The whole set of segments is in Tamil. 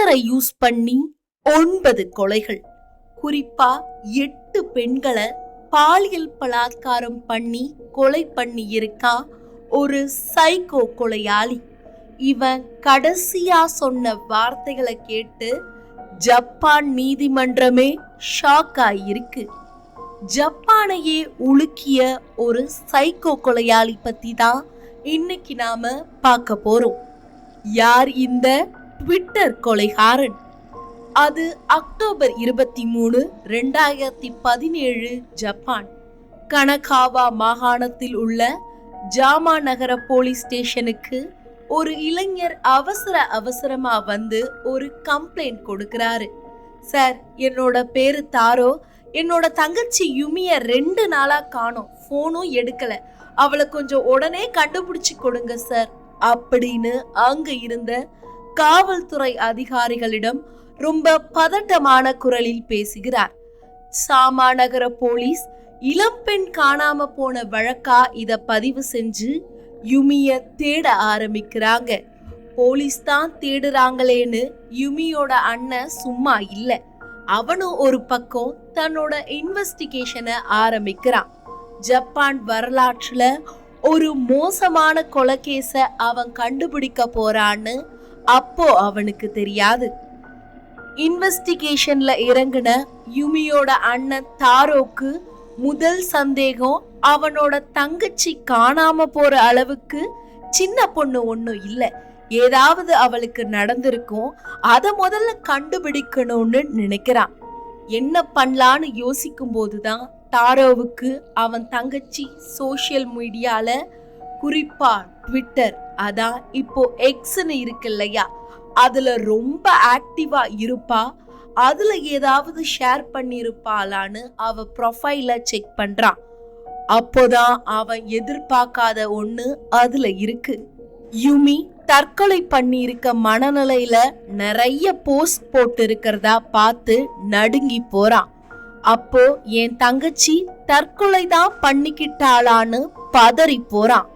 ட்விட்டரை யூஸ் பண்ணி ஒன்பது கொலைகள். குறிப்பா எட்டு பெண்களை பாலியல் பலாத்காரம் பண்ணி கொலை பண்ணி இருக்கா ஒரு சைக்கோ கொலையாளி. இவன் கடைசியா சொன்ன வார்த்தைகளை கேட்டு ஜப்பான் நீதிமன்றமே ஷாக் ஆகியிருக்கு ஜப்பானையே உலுக்கிய ஒரு சைக்கோ கொலையாளி பத்தி தான் இன்னைக்கு நாம பார்க்க போறோம். யார் இந்த ட்விட்டர் கொலைகாரன். அது அக்டோபர் இருபத்தி மூணு ரெண்டாயிரத்தி பதினேழு ஜப்பான். கனகாவா மாகாணத்தில் உள்ள ஜாமா நகர போலீஸ் ஸ்டேஷனுக்கு ஒரு இளைஞர் அவசர அவசரமா வந்து ஒரு கம்ப்ளைண்ட் கொடுக்கிறாரு. சார் என்னோட பேரு தாரோ என்னோட தங்கச்சி யுமிய ரெண்டு நாளா காணோம் ஃபோனும் எடுக்கல. அவளை கொஞ்சம் உடனே கண்டுபிடிச்சு கொடுங்க சார் அப்படின்னு அங்க இருந்த காவல்துறை அதிகாரிகளிடம் ரொம்ப பதட்டமான குரலில் பேசுகிறார். சாமா நகர போலீஸ் இளம்பெண் காணாம போன வழக்கா இத பதிவு செஞ்சு யுமிய தேட ஆரம்பிக்கிறாங்க. போலீஸ் தான் தேடுறாங்களேன்னு யுமியோட அண்ணன் சும்மா இல்ல. அவனும் ஒரு பக்கம் தன்னோட இன்வெஸ்டிகேஷனை ஆரம்பிக்கிறான். ஜப்பான் வரலாற்றுல ஒரு மோசமான கொலகேஸை அவன் கண்டுபிடிக்க போறான்னு அப்போ அவனுக்கு தெரியாது. இன்வெஸ்டிகேஷன்ல இறங்கின யுமியோட அண்ணன் தாரோக்கு முதல் சந்தேகம் அவனோட தங்கச்சி காணாம போற அளவுக்கு சின்ன பொண்ணு ஒன்றும் இல்லை. ஏதாவது அவளுக்கு நடந்திருக்கும் அதை முதல்ல கண்டுபிடிக்கணும்னு நினைக்கிறான். என்ன பண்ணலான்னு யோசிக்கும் போதுதான் தாரோவுக்கு அவன் தங்கச்சி சோஷியல் மீடியாவில் குறிப்பா ட்விட்டர். அதான் இப்போ எக்ஸ்னு இருக்கு இல்லையா? அதுல ரொம்ப ஆக்டிவா இருப்பா. அதுல ஏதாவது ஷேர் பண்ணிருப்பாளான்னு அவ ப்ரொஃபைல செக் பண்றான் அப்போதான் அவன் எதிர்பார்க்காத ஒண்ணு அதுல இருக்கு. யுமி தற்கொலை பண்ணியிருக்க மனநிலையில நிறைய போஸ்ட் போட்டு இருக்கிறதா பார்த்து நடுங்கி போறான் அப்போ என் தங்கச்சி தற்கொலை தான் பண்ணிக்கிட்டாளான்னு பதறி போறான்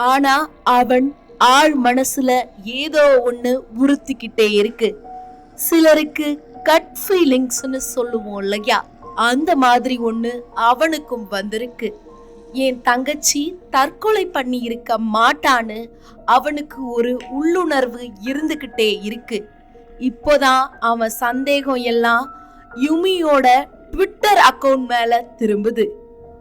ஆனா அவன் ஆழ் மனசுல ஏதோ ஒண்ணு உறுத்திக்கிட்டே இருக்கு. சிலருக்கு கட் ஃபீலிங்ஸ்னு சொல்லுவோம் இல்லையா? அந்த மாதிரி ஒண்ணு அவனுக்கும் வந்திருக்கு. என் தங்கச்சி தற்கொலை பண்ணி இருக்க மாட்டான்னு அவனுக்கு ஒரு உள்ளுணர்வு இருந்துகிட்டே இருக்கு. இப்போதான் அவன் சந்தேகம் எல்லாம் யுமியோட ட்விட்டர் அக்கவுண்ட் மேல திரும்புது.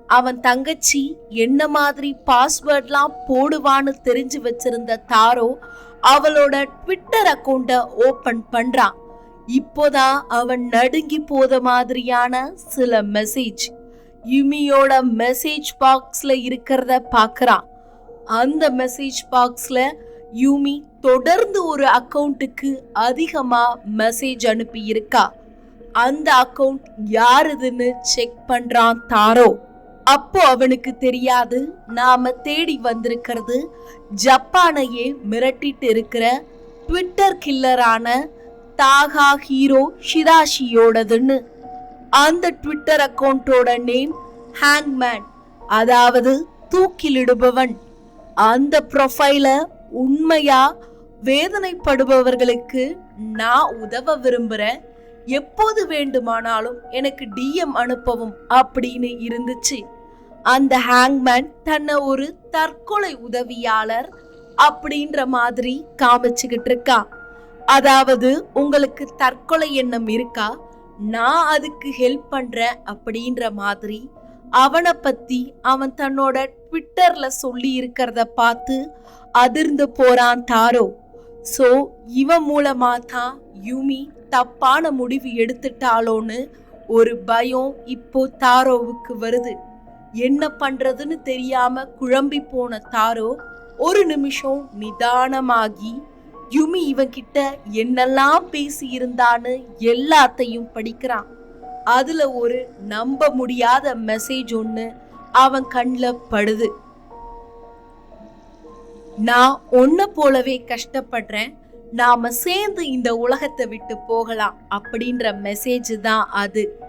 அவன் தங்கச்சி என்ன மாதிரி பாஸ்வேர்ட்லாம் போடுவான்னு தெரிஞ்சு வச்சிருந்த தாரோ அவளோட ட்விட்டர் அக்கவுண்ட ஓபன் பண்றான். இப்போதான் அவன் நடுங்கி போத மாதிரியான சில மெசேஜ் யுமியோட மெசேஜ் பாக்ஸ்ல இருக்கிறத பார்க்குறான் அந்த மெசேஜ் பாக்ஸ்ல யூமி தொடர்ந்து ஒரு அக்கௌண்ட்டுக்கு அதிகமா மெசேஜ் அனுப்பி இருக்கா அந்த அக்கௌண்ட் யாருதுன்னு செக் பண்றான் தாரோ. அப்போ அவனுக்கு தெரியாது. நாம தேடி வந்திருக்கிறது ஜப்பானையே மிரட்டிட்டு இருக்கிற ட்விட்டர் கில்லரான தாகா ஹீரோ ஷிராஷியோடதுன்னு. அந்த ட்விட்டர் அக்கௌண்ட்டோட நேம் ஹேங்மேன் அதாவது தூக்கிலிடுபவன். அந்த ப்ரொஃபைல உண்மையா வேதனைப்படுபவர்களுக்கு நான் உதவ விரும்புகிறேன் எப்போது வேண்டுமானாலும் எனக்கு டிஎம் அனுப்பவும் அப்படின்னு இருந்துச்சு. அந்த ஹேங்மேன் தன்னை ஒரு தற்கொலை உதவியாளர் அப்படின்ற மாதிரி காமிச்சுக்கிட்டு இருக்கா. அதாவது உங்களுக்கு தற்கொலை எண்ணம் இருக்கா? நான் அதுக்கு ஹெல்ப் பண்றேன் அப்படின்ற மாதிரி அவனை பத்தி அவன் தன்னோட ட்விட்டர்ல சொல்லி இருக்கிறத பார்த்து அதிர்ந்து போறான் தாரோ. ஸோ இவன் மூலமா தான் யுமி தப்பான முடிவு எடுத்துட்டாளோன்னு ஒரு பயம் இப்போ தாரோவுக்கு வருது. என்ன பண்றதுன்னு தெரியாம குழம்பி போன தாரோ ஒரு நிமிஷம் நிதானமாகி யுமி இவன்கிட்ட என்னெல்லாம் பேசி இருந்தான்னு எல்லாத்தையும் படிக்கிறான். அதுல ஒரு நம்ப முடியாத மெசேஜ் ஒன்று அவன் கண்ணில் படுது. நான் ஒன்ன போலவே கஷ்டப்படுறேன். நாம சேர்ந்து இந்த உலகத்தை விட்டு போகலாம் அப்படின்ற மெசேஜ் தான் அது.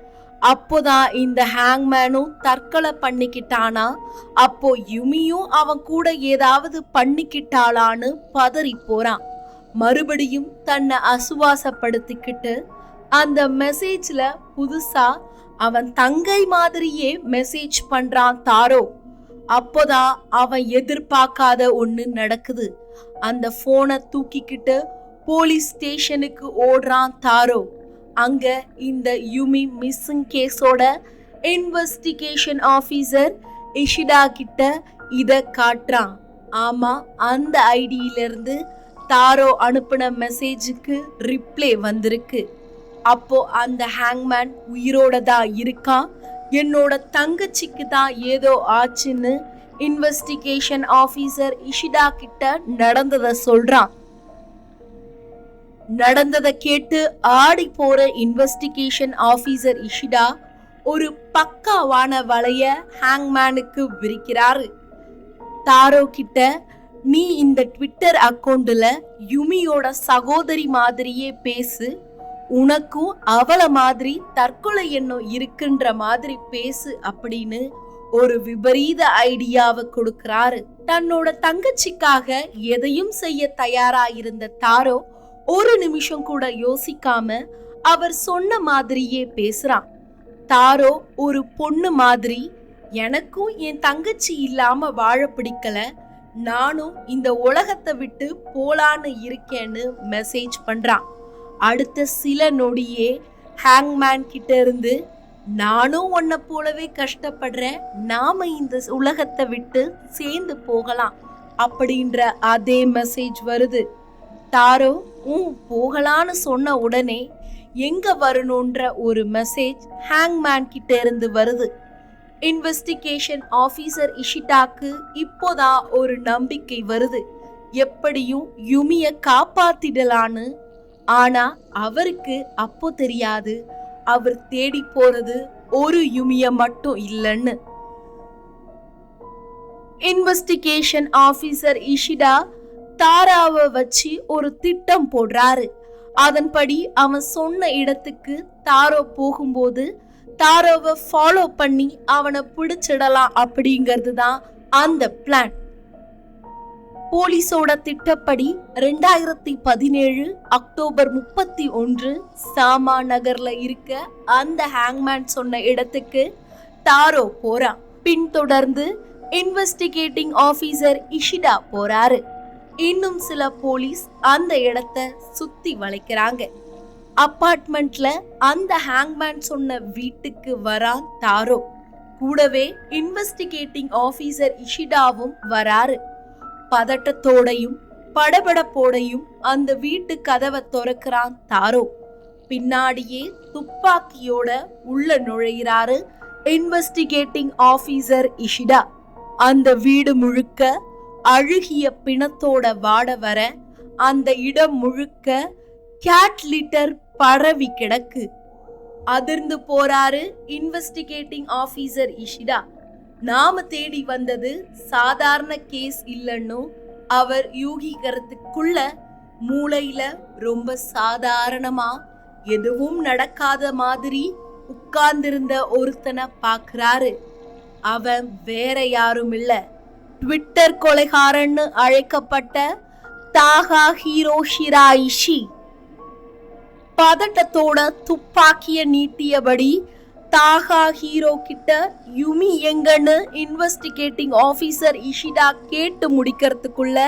அப்போதான் இந்த ஹேங்மேனும் தற்கொலை பண்ணிக்கிட்டானா? அப்போ யுமியும் அவன் கூட ஏதாவது பண்ணிக்கிட்டாளான்னு பதறி போறான். மறுபடியும் தன்னை அசுவாசப்படுத்திக்கிட்டு அந்த மெசேஜ்ல புதுசா அவன் தங்கை மாதிரியே மெசேஜ் பண்றான் தாரோ. அப்போதான் அவன் எதிர்பார்க்காத ஒன்று நடக்குது. அந்த போனை தூக்கிக்கிட்டு போலீஸ் ஸ்டேஷனுக்கு ஓடுறான் தாரோ. அங்க இந்த யுமி மிஸ்ஸிங் கேஸோட இன்வெஸ்டிகேஷன் ஆஃபீஸர் இஷிடா கிட்ட இதை காட்டுறான். ஆமா அந்த ஐடியிலிருந்து தாரோ அனுப்பின மெசேஜுக்கு ரிப்ளை வந்திருக்கு. அப்போ அந்த ஹேங்மேன் உயிரோட தான் இருக்கான். என்னோட தங்கச்சிக்கு தான் ஏதோ ஆச்சுன்னு இன்வெஸ்டிகேஷன் ஆஃபீஸர் இஷிடா கிட்ட நடந்ததை சொல்கிறான் நடந்ததை கேட்டு ஆடி போற இன்வெஸ்டிகேஷன் ஆபீசர் இஷிடா ஒரு பக்காவான வலைய ஹேங்மேனுக்கு விரிக்கிறாரு. தாரோ கிட்ட நீ இந்த ட்விட்டர் அக்கௌண்ட்ல யுமியோட சகோதரி மாதிரியே பேசு. உனக்கும் அவள மாதிரி தற்கொலை எண்ணம் இருக்குன்ற மாதிரி பேசு அப்படின்னு ஒரு விபரீத ஐடியாவை கொடுக்கிறாரு. தன்னோட தங்கச்சிக்காக எதையும் செய்ய தயாரா இருந்த தாரோ ஒரு நிமிஷம் கூட யோசிக்காம அவர் சொன்ன மாதிரியே பேசுறான். தாரோ ஒரு பொண்ணு மாதிரி எனக்கும் என் தங்கச்சி இல்லாம வாழ பிடிக்கல. நானும் இந்த உலகத்தை விட்டு போலான்னு இருக்கேன்னு மெசேஜ் பண்றான். அடுத்த சில நொடியே ஹேங்மேன் கிட்ட இருந்து நானும் உன்னை போலவே கஷ்டப்படுறேன். நாம இந்த உலகத்தை விட்டு சேர்ந்து போகலாம். அப்படின்ற அதே மெசேஜ் வருது. தாரோ உம் போகலான்னு சொன்ன உடனே எங்க வரணுன்ற ஒரு மெசேஜ் ஹேங்மேன் கிட்ட இருந்து வருது. இன்வெஸ்டிகேஷன் ஆஃபீஸர் இஷிடாக்கு இப்போதான் ஒரு நம்பிக்கை வருது. எப்படியும் யுமிய காப்பாத்திடலான்னு. ஆனா அவருக்கு அப்போ தெரியாது. அவர் தேடி போறது ஒரு யுமிய மட்டும் இல்லைன்னு. இன்வெஸ்டிகேஷன் ஆஃபீஸர் இஷிடா தாராவை வச்சு ஒரு திட்டம் போடுறாரு. அதன்படி அவன் சொன்ன இடத்துக்கு தாரோ போகும்போது தாரோவை ஃபாலோ பண்ணி அவனை பிடிச்சிடலாம் அப்படிங்கிறது தான் அந்த பிளான் போலீஸோட திட்டப்படி ரெண்டாயிரத்தி பதினேழு அக்டோபர் முப்பத்தி ஒன்று சாமா நகர்ல இருக்க அந்த ஹேங்மேன் சொன்ன இடத்துக்கு தாரோ போறான். பின்தொடர்ந்து இன்வெஸ்டிகேட்டிங் ஆபீசர் இஷிடா போறாரு. இன்னும் சில போலீஸ் அந்த இடத்த சுத்தி வளைக்கிறாங்க. அப்பார்ட்மெண்ட்ல அந்த ஹேங்மேன் சொன்ன வீட்டுக்கு வரான் தாரோ. கூடவே இன்வெஸ்டிகேட்டிங் ஆபீசர் இஷிடாவும் வராரு. பதட்டத்தோடையும் படபடப்போடையும் அந்த வீட்டு கதவை திறக்கிறான் தாரோ. பின்னாடியே துப்பாக்கியோட உள்ள நுழைகிறாரு இன்வெஸ்டிகேட்டிங் ஆபீசர் இஷிடா. அந்த வீடு முழுக்க அழுகிய பிணத்தோட வாட வர அந்த இடம் முழுக்க கேட் லிட்டர் பரவி கிடக்கு. அதிர்ந்து போறாரு இன்வெஸ்டிகேட்டிங் ஆபீசர் இஷிடா நாம தேடி வந்தது சாதாரண கேஸ் இல்லைன்னு அவர் யூகிக்கிறதுக்குள்ள மூளையில ரொம்ப சாதாரணமா எதுவும் நடக்காத மாதிரி உட்கார்ந்திருந்த ஒருத்தனை பார்க்குறாரு அவன் வேற யாரும் இல்லை ட்விட்டர் கொலைகாரன்னு அழைக்கப்பட்ட தாகா ஹீரோஷிரா இஷி பதட்டத்தோட துப்பாக்கிய நீட்டியபடி தாகா ஹீரோ கிட்ட யுமி எங்கன்னு இன்வெஸ்டிகேட்டிங் ஆஃபீஸர் இஷிடா கேட்டு முடிக்கிறதுக்குள்ள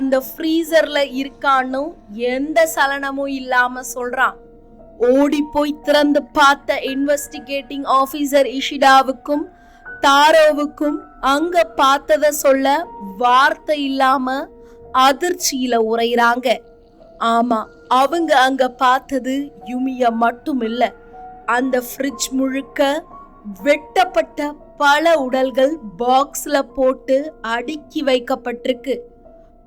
இந்த ஃப்ரீசர்ல இருக்கான்னு எந்த சலனமும் இல்லாம சொல்றான். ஓடி போய் திறந்து பார்த்த இன்வெஸ்டிகேட்டிங் ஆஃபீஸர் இஷிடாவுக்கும் தாரோவுக்கும் அங்க பார்த்தத சொல்ல வார்த்தை இல்லாம அதிர்ச்சியில உரையிறாங்க ஆமா அவங்க அங்க பார்த்தது யுமிய மட்டும் இல்ல அந்த ஃப்ரிட்ஜ் முழுக்க வெட்டப்பட்ட பல உடல்கள் பாக்ஸ்ல போட்டு அடுக்கி வைக்கப்பட்டிருக்கு.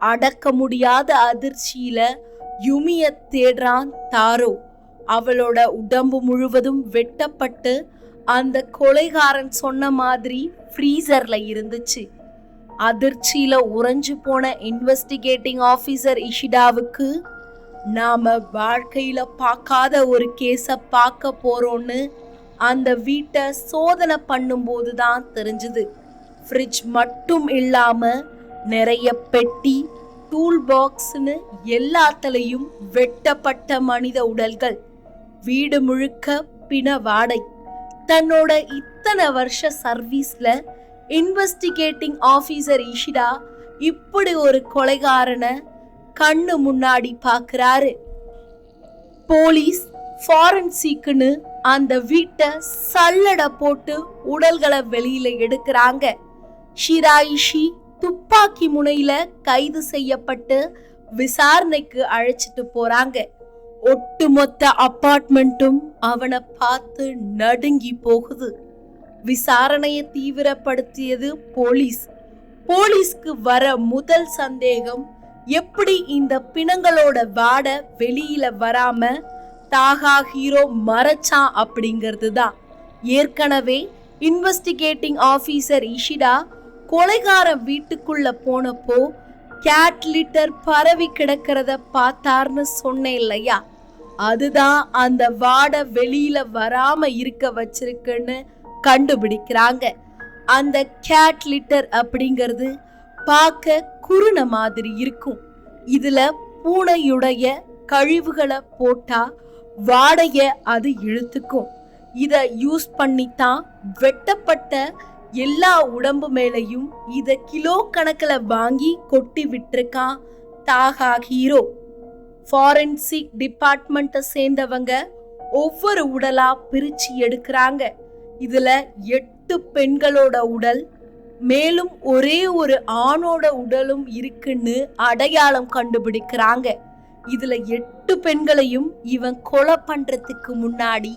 அடக்க முடியாத அதிர்ச்சியில யுமிய தேடுறான் தாரோ. அவளோட உடம்பு முழுவதும் வெட்டப்பட்டு அந்த கொலைகாரன் சொன்ன மாதிரி ஃப்ரீசர்ல இருந்துச்சு. அதிர்ச்சியில உறைஞ்சு போன இன்வெஸ்டிகேட்டிங் ஆஃபீஸர் இஷிடாவுக்கு நாம வாழ்க்கையில பார்க்காத ஒரு கேஸ பார்க்க போறோம்னு அந்த வீட்டை சோதனை பண்ணும்போது தான் தெரிஞ்சுது. ஃப்ரிட்ஜ் மட்டும் இல்லாம நிறைய பெட்டி டூல் பாக்ஸ்னு எல்லாத்துலேயும் வெட்டப்பட்ட மனித உடல்கள். வீடு முழுக்க பிண வாடை. தன்னோட இத்தனை வருஷ சர்வீஸில் இன்வெஸ்டிகேட்டிங் ஆஃபீஸர் இஷிடா இப்படி ஒரு கொலைகாரனை கண்ணு முன்னாடி பார்க்குறாரு போலீஸ் ஃபாரன்சிக்னு அந்த வீட்டை சல்லட போட்டு உடல்களை வெளியில எடுக்கிறாங்க. ஷிராயிஷி துப்பாக்கி முனையில கைது செய்யப்பட்டு விசாரணைக்கு அழைச்சிட்டு போறாங்க. ஒட்டுமொத்த அப்பார்ட்மெண்ட்டும் அவனை பார்த்து நடுங்கி போகுது. விசாரணையை தீவிரப்படுத்தியது போலீஸ். போலீஸ்க்கு வர முதல் சந்தேகம் எப்படி இந்த பிணங்களோட வாட வெளியில வராம தாகா ஹீரோ மறைச்சான் அப்படிங்கிறது தான். ஏற்கனவே இன்வெஸ்டிகேட்டிங் ஆஃபீஸர் இஷிடா கொலைகார வீட்டுக்குள்ள போனப்போ கேட் லிட்டர் பரவி கிடக்கிறத பார்த்தார்னு சொன்னேன் இல்லையா? அதுதான் அந்த வாட வெளியில வராம இருக்க வச்சிருக்குன்னு கண்டுபிடிக்கிறாங்க. அந்த கேட் லிட்டர் அப்படிங்கிறது பார்க்க குருண மாதிரி இருக்கும். இதுல பூனையுடைய கழிவுகளை போட்டா வாடைய அது இழுத்துக்கும். இதை யூஸ் பண்ணித்தான் வெட்டப்பட்ட எல்லா உடம்பு மேலையும் இதை கிலோ கணக்கில் வாங்கி கொட்டி விட்டுருக்கான் தாகா ஹீரோ. ஃபாரன்சிக் டிபார்ட்மெண்ட்டை சேர்ந்தவங்க ஒவ்வொரு உடலா பிரிச்சு எடுக்கிறாங்க. இதுல எட்டு பெண்களோட உடல் மேலும் ஒரே ஒரு ஆணோட உடலும் இருக்குன்னு அடையாளம் கண்டுபிடிக்கிறாங்க. இதுல எட்டு பெண்களையும் இவன் கொலை பண்றதுக்கு முன்னாடி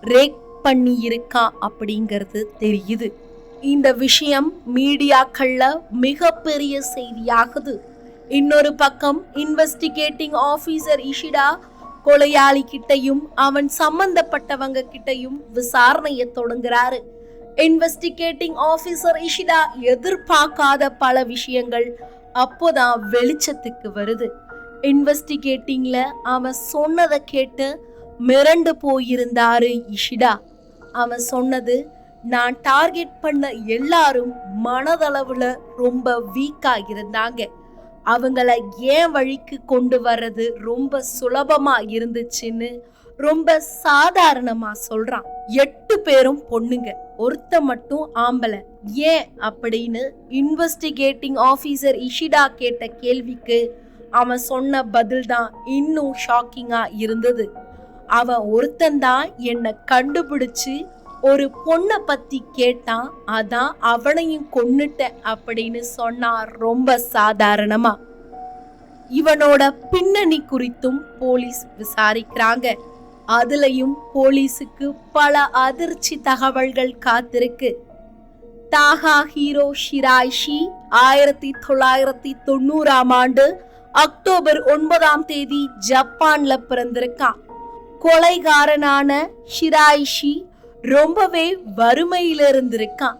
ரேக் பண்ணி இருக்கான் அப்படிங்கிறது தெரியுது. இந்த விஷயம் மீடியாக்கள்ல மிகப்பெரிய செய்தியாகுது. இன்னொரு பக்கம் இன்வெஸ்டிகேட்டிங் ஆபீசர் இஷிடா கொலையாளி கிட்டையும் அவன் சம்பந்தப்பட்டவங்க கிட்டையும் விசாரணையை தொடங்குறாரு. இன்வெஸ்டிகேட்டிங் ஆபீசர் இஷிடா எதிர்பார்க்காத பல விஷயங்கள் அப்போதான் வெளிச்சத்துக்கு வருது. இன்வெஸ்டிகேட்டிங்ல அவன் சொன்னதை கேட்டு மிரண்டு போயிருந்தாரு இஷிடா. அவன் சொன்னது நான் டார்கெட் பண்ண எல்லாரும் மனதளவுல ரொம்ப வீக்காக இருந்தாங்க. அவங்கள ஏன் வழிக்கு கொண்டு வர்றது ரொம்ப சுலபமா இருந்துச்சுன்னு ரொம்ப சாதாரணமா சொல்றான். எட்டு பேரும் பொண்ணுங்க. ஒருத்த மட்டும் ஆம்பளை. ஏன் அப்படின்னு இன்வெஸ்டிகேட்டிங் ஆஃபீஸர் இஷிடா கேட்ட கேள்விக்கு அவன் சொன்ன பதில் தான் இன்னும் ஷாக்கிங்கா இருந்தது. அவன் ஒருத்தன்தான் என்னை கண்டுபிடிச்சு ஒரு பொண்ணை பத்தி கேட்டான் அதான் அவனையும் கொன்னுட்டேன் அப்படின்னு சொன்னார் ரொம்ப சாதாரணமா. இவனோட பின்னணி குறித்தும் போலீஸ் விசாரிக்கிறாங்க. அதுலயும் போலீஸுக்கு பல அதிர்ச்சி தகவல்கள் காத்திருக்கு. தாகா ஹீரோ ஷிராய்ஷி ஆயிரத்தி தொள்ளாயிரத்தி தொண்ணூறாம் ஆண்டு அக்டோபர் ஒன்பதாம் தேதி ஜப்பான்ல பிறந்திருக்கான். கொலைகாரனான ஷிராய்ஷி ரொம்பவே வறுமையில இருந்திருக்கான்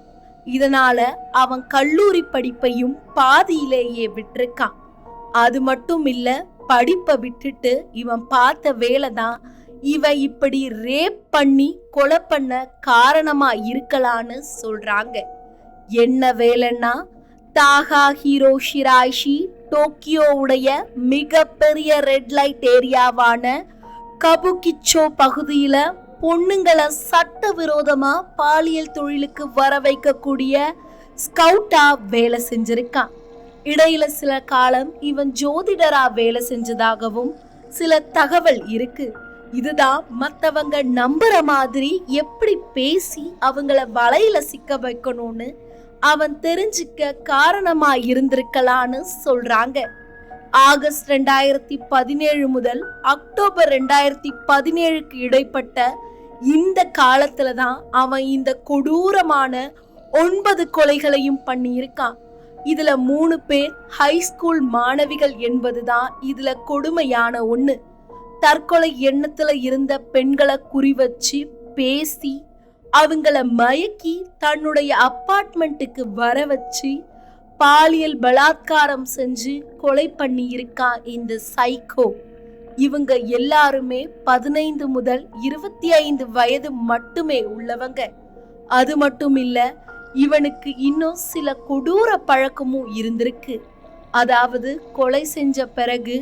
இதனால அவன் கல்லூரி படிப்பையும் பாதியிலேயே விட்டிருக்கான். அது மட்டும் இல்ல படிப்பை விட்டுட்டு இவன் பார்த்த வேலை தான் இவன் இப்படி ரேப் பண்ணி கொலை பண்ண காரணமா இருக்கலான்னு சொல்றாங்க. என்ன வேலைன்னா தாகா ஹீரோ ஷிராய்ஷி டோக்கியோவுடைய மிகப்பெரிய ரெட் லைட் ஏரியாவான கபுகிச்சோ பகுதியில் பொண்ணுங்களை சட்ட விரோதமா பாலியல் தொழிலுக்கு வர வைக்கக்கூடிய ஸ்கவுட்டா வேலை செஞ்சிருக்கான் இடையில சில காலம் இவன் ஜோதிடரா வேலை செஞ்சதாகவும் சில தகவல் இருக்கு. இதுதான் மற்றவங்க நம்புற மாதிரி எப்படி பேசி அவங்கள வலையில சிக்க வைக்கணும்னு அவன் தெரிஞ்சுக்க காரணமா இருந்திருக்கலான்னு சொல்றாங்க. ஆகஸ்ட் ரெண்டாயிரத்தி பதினேழு முதல் அக்டோபர் ரெண்டாயிரத்தி பதினேழுக்கு இடைப்பட்ட இந்த காலத்துல தான் அவன் இந்த கொடூரமான ஒன்பது கொலைகளையும் பண்ணியிருக்கான். இதுல மூணு பேர் ஹை ஸ்கூல் மாணவிகள் என்பதுதான் இதுல கொடுமையான ஒண்ணு. தற்கொலை எண்ணத்துல இருந்த பெண்களை குறிவச்சு பேசி அவங்கள மயக்கி தன்னுடைய அப்பார்ட்மெண்ட்டுக்கு வர வச்சு பாலியல் பலாத்காரம் செஞ்சு கொலை பண்ணியிருக்கான் இந்த சைக்கோ. இவங்க எல்லாருமே பதினைந்து முதல் இருபத்தி ஐந்து வயது மட்டுமே உள்ளவங்க. அது மட்டும் இல்ல இவனுக்கு இன்னும் சில கொடூர பழக்கமும் இருந்திருக்கு. அதாவது கொலை செஞ்ச பிறகு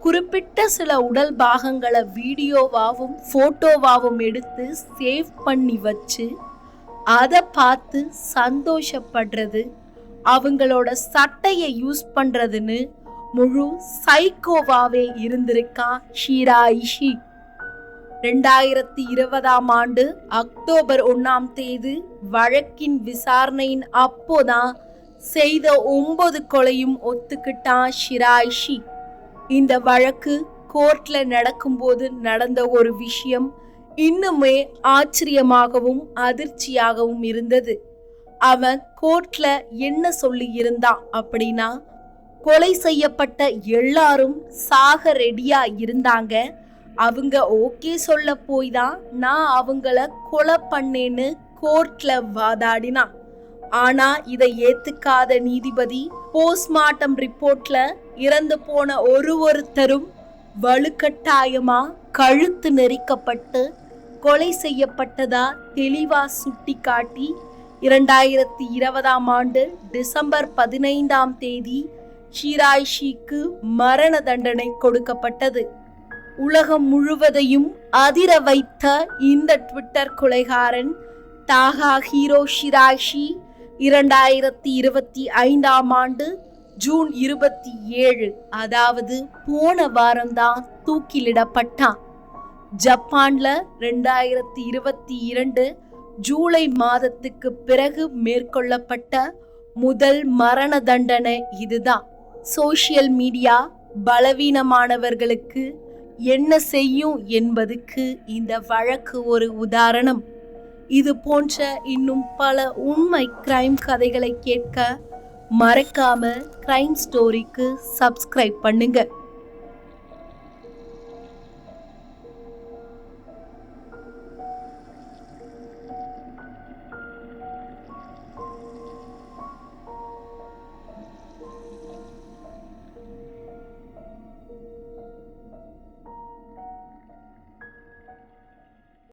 குறிப்பிட்ட சில உடல் பாகங்களை வீடியோவாகவும் போட்டோவாகவும் எடுத்து சேவ் பண்ணி வச்சு அதை பார்த்து சந்தோஷப்படுறது அவங்களோட சட்டையை யூஸ் பண்ணுறதுன்னு முழு சைக்கோவாவே இருந்திருக்கான் ஷீராயிஷி. ரெண்டாயிரத்தி இருபதாம் ஆண்டு அக்டோபர் ஒன்றாம் தேதி வழக்கின் விசாரணையின் அப்போதான் செய்த ஒன்பது கொலையும் ஒத்துக்கிட்டான் ஷிராய்ஷி. இந்த வழக்கு கோர்ட்ல நடக்கும்போது நடந்த ஒரு விஷயம் இன்னுமே ஆச்சரியமாகவும் அதிர்ச்சியாகவும் இருந்தது. அவன் கோர்ட்ல என்ன சொல்லி இருந்தான் அப்படின்னா கொலை செய்யப்பட்ட எல்லாரும் சாக ரெடியா இருந்தாங்க. அவங்க ஓகே சொல்ல போய் தான் நான் அவங்கள கொலை பண்ணேன்னு கோர்ட்ல வாதாடினான் ஆனா இதை ஏத்துக்காத நீதிபதி போஸ்ட்மார்ட்டம் ரிப்போர்ட்ல இறந்து போன ஒரு ஒருத்தரும் வலுக்கட்டாயமா கழுத்து நெரிக்கப்பட்டு கொலை செய்யப்பட்டதா தெளிவா சுட்டிக்காட்டி இரண்டாயிரத்தி இருபதாம் ஆண்டு டிசம்பர் பதினைந்தாம் தேதி ஷிராய்ஷிக்கு மரண தண்டனை கொடுக்கப்பட்டது. உலகம் முழுவதையும் அதிர வைத்த இந்த ட்விட்டர் கொலைகாரன் தாகா ஹீரோ ஷிராய்ஷி இரண்டாயிரத்தி இருபத்தி ஐந்தாம் ஆண்டு ஜூன் இருபத்தி ஏழு அதாவது போன வாரம்தான் தூக்கிலிடப்பட்டான். ஜப்பான்ல ரெண்டாயிரத்தி இருபத்தி இரண்டு ஜூலை மாதத்துக்கு பிறகு மேற்கொள்ளப்பட்ட முதல் மரண தண்டனை இதுதான். சோஷியல் மீடியா பலவீனமானவர்களுக்கு என்ன செய்யும் என்பதுக்கு இந்த வழக்கு ஒரு உதாரணம். இது போன்ற இன்னும் பல உண்மை கிரைம் கதைகளை கேட்க மறக்காம கிரைம் ஸ்டோரிக்கு சப்ஸ்கிரைப் பண்ணுங்கள்